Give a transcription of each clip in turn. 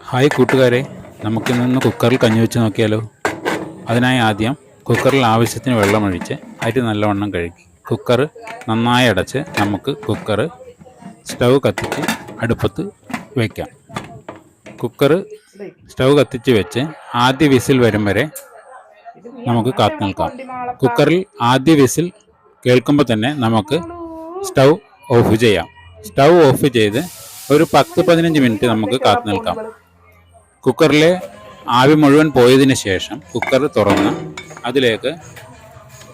Hi കൂട്ടുകാരെ നമുക്കിന്നൊന്ന് കുക്കറിൽ കഞ്ഞി വെച്ച് നോക്കിയാലോ? അതിനായി ആദ്യം കുക്കറിൽ ആവശ്യത്തിന് വെള്ളമൊഴിച്ച് അരി നല്ലവണ്ണം കഴുകി കുക്കർ നന്നായി അടച്ച് നമുക്ക് കുക്കർ സ്റ്റൗ കത്തിച്ച് അടുപ്പത്ത് വയ്ക്കാം കുക്കർ സ്റ്റൗ കത്തിച്ച് വെച്ച് ആദ്യ വിസിൽ വരും വരെ നമുക്ക് കാത്തു നിൽക്കാം. കുക്കറിൽ ആദ്യ വിസിൽ കേൾക്കുമ്പോൾ തന്നെ നമുക്ക് സ്റ്റൗ ഓഫ് ചെയ്യാം. സ്റ്റൗ ഓഫ് ചെയ്ത് ഒരു പത്ത് പതിനഞ്ച് മിനിറ്റ് നമുക്ക് കാത്തു നിൽക്കാം. കുക്കറിലെ ആവി മുഴുവൻ പോയതിന് ശേഷം കുക്കർ തുറന്ന് അതിലേക്ക്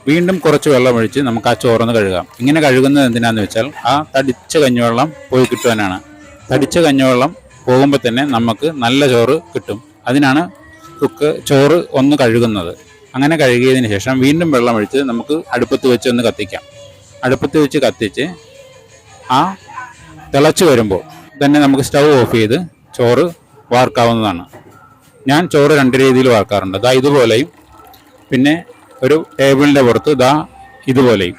വീണ്ടും കുറച്ച് വെള്ളമൊഴിച്ച് നമുക്ക് ആ ചോറൊന്ന് കഴുകാം. ഇങ്ങനെ കഴുകുന്നത് എന്തിനാന്ന് വെച്ചാൽ ആ തടിച്ച കഞ്ഞിവെള്ളം പോയി കിട്ടുവാനാണ്. തടിച്ച കഞ്ഞിവെള്ളം പോകുമ്പോൾ തന്നെ നമുക്ക് നല്ല ചോറ് കിട്ടും. അതിനാണ് കുക്ക് ചോറ് ഒന്ന് കഴുകുന്നത്. അങ്ങനെ കഴുകിയതിന് ശേഷം വീണ്ടും വെള്ളമൊഴിച്ച് നമുക്ക് അടുപ്പത്ത് വെച്ച് ഒന്ന് കത്തിക്കാം. അടുപ്പത്ത് വെച്ച് കത്തിച്ച് ആ തിളച്ച് വരുമ്പോൾ തന്നെ നമുക്ക് സ്റ്റൗ ഓഫ് ചെയ്ത് ചോറ് വാർക്കാവുന്നതാണ്. ഞാൻ ചോറ് രണ്ട് രീതിയിൽ വാർക്കാറുണ്ട്. ദാ ഇതുപോലെയും. പിന്നെ ഒരു ടേബിളിന്റെ പുറത്ത് ദാ ഇതുപോലെയും.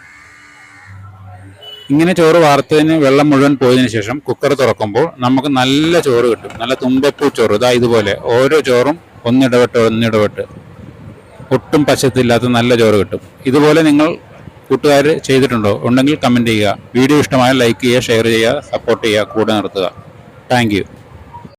ഇങ്ങനെ ചോറ് വാർത്തതിന് വെള്ളം മുഴുവൻ പോയതിന് ശേഷം കുക്കർ തുറക്കുമ്പോൾ നമുക്ക് നല്ല ചോറ് കിട്ടും. നല്ല തുമ്പപ്പൂ ചോറ്. ഇതാ ഇതുപോലെ. ഓരോ ചോറും ഒന്നിടപെട്ട് ഒന്നിടപെട്ട് ഒട്ടും പശത്തില്ലാത്ത നല്ല ചോറ് കിട്ടും. ഇതുപോലെ നിങ്ങൾ കൂട്ടുകാർ ചെയ്തിട്ടുണ്ടോ? ഉണ്ടെങ്കിൽ കമന്റ് ചെയ്യുക. വീഡിയോ ഇഷ്ടമായ ലൈക്ക് ചെയ്യുക ഷെയർ ചെയ്യുക സപ്പോർട്ട് ചെയ്യുക കൂടെ നിർത്തുക. താങ്ക്